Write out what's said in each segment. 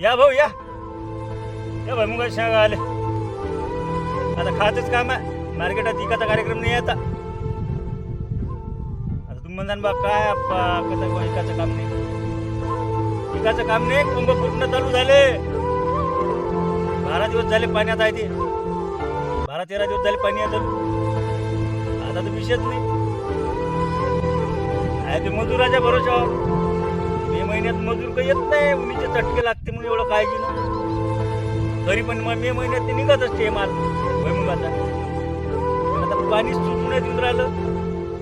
या भाऊ या. या भाई मुगा शेंगा आले. आता खातच काम आहे. मार्केटात इकाचा कार्यक्रम नाही आता आता तुम्ही म्हणता बा काय अप्पा कसं बा इकाचं काम नाही? इकाचं काम नाही कुंभ फुटणं चालू झाले. बारा दिवस झाले पाण्यात आहे ते. बारा तेरा दिवस झाले पाणी आहे चालू. आता तर विषयच नाही. आहे ते मजुराच्या भरोशावर. महिन्यात मजूर काही येत नाही उन्हीचे चटके लागते म्हणून एवढं काळजी ना तरी पण मग मे महिन्यात ते निघत असते हे माल भैमुगाचा आता पाणी सुटून नाही देऊन राहिलं.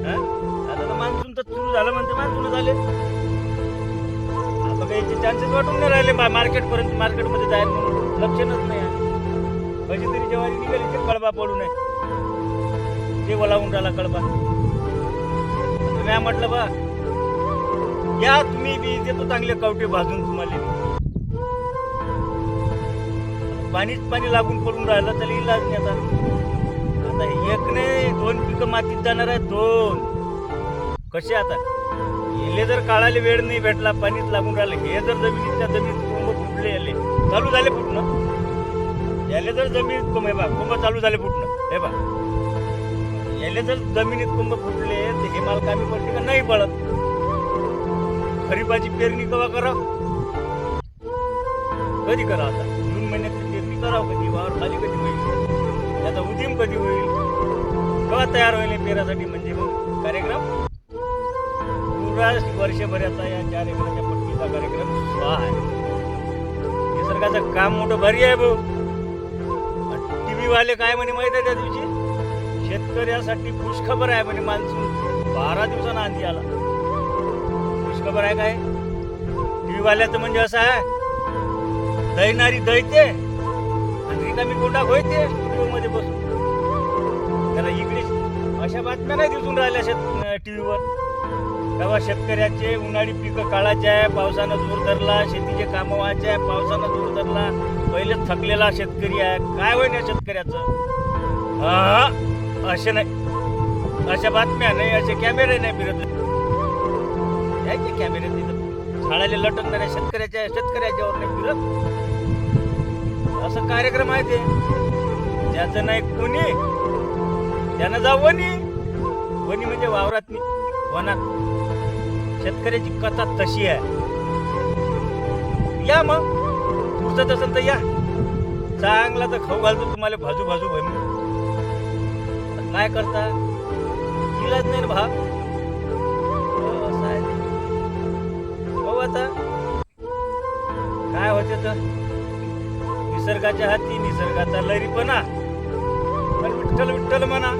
हा? आता तर मान्सून तर सुरू झालं म्हणते मान्सून झाले आता काही चान्सेस वाटून नाही राहिले मा- मार्केटपर्यंत मार्केटमध्ये जायला म्हणून लक्षणच नाही आहे. कशी तरी जेव्हा निघाली ते कळबा पडू नये. ते वलावून राहिला कळबा. मी म्हटलं बा या तुम्ही बी देतो चांगले कवटे भाजून तुम्हाला. पाणीच पाणी लागून पडून राहिलं तर इलाज नाही आता. आता एक नाही दोन पिकं मातीत जाणार आहेत दोन. कसे आता? येले जर काळाला वेळ नाही भेटला पाणीच लागून राहिलं. हे जर जमिनीच्या जमिनीत कुंभ फुटले याले चालू झाले फुटणं. याले जर जमिनीत कुंभ हे बा कुंभ चालू झाले फुटणं. हे बा याले जर जमिनीत कुंभ फुटले तर हे माल कामी पडते का? नाही पडत. खरीपाची पेरणी कवा करा कधी करा आता? जून महिन्यातली पेरणी करावं कधी? वावर खाली कधी होईल? त्याचा उद्यम कधी होईल? कवा तयार होईल पेरासाठी म्हणजे मग कार्यक्रम? पुरा वर्षभराचा या चार एकराच्या पट्टीचा कार्यक्रम सुहा आहे. निसर्गाचं काम मोठं भारी आहे भाऊ. टी वाले काय म्हणे माहीत आहे त्या दिवशी? शेतकऱ्यासाठी खुशखबर आहे म्हणे मान्सून. बारा दिवसांना आधी आला. खबर आहे काय? टीव्हीवाल्याचं म्हणजे असं आहे. दैनारी दैते आणि रिकामी गोंडा होयते मध्ये बसून. त्याला इकडे अशा बातम्या नाही दिसून राहिल्या शेत टीव्हीवर. तेव्हा शेतकऱ्याचे उन्हाळी पिकं काढायचे आहे पावसानं जोर धरला शेतीचे कामं व्हायचे आहे पावसानं जोर धरला. पहिलेच थकलेला शेतकरी आहे. काय होईन या शेतकऱ्याचं? हा, असे नाही. अशा बातम्या नाही असे कॅमेरे नाही फिरत. यायचे कॅमेरे तिथं. झाडाले लटकणाऱ्या शेतकऱ्याच्या शेतकऱ्याच्या नाही फिरत. असं कार्यक्रम आहे ते. ज्याचं नाही कोणी त्यानं जाऊ वनी वनी म्हणजे वावरात वनात. शेतकऱ्याची कथा तशी आहे. या मग. पुढचं तसं तर या. चांगला तर खाऊ घालतो तुम्हाला भाजू भाजू बहिणी काय करता? होते तर निसर्गाच्या हाती निसर्गाचा लहरीपणा. पण विठ्ठल विठ्ठल म्हणा.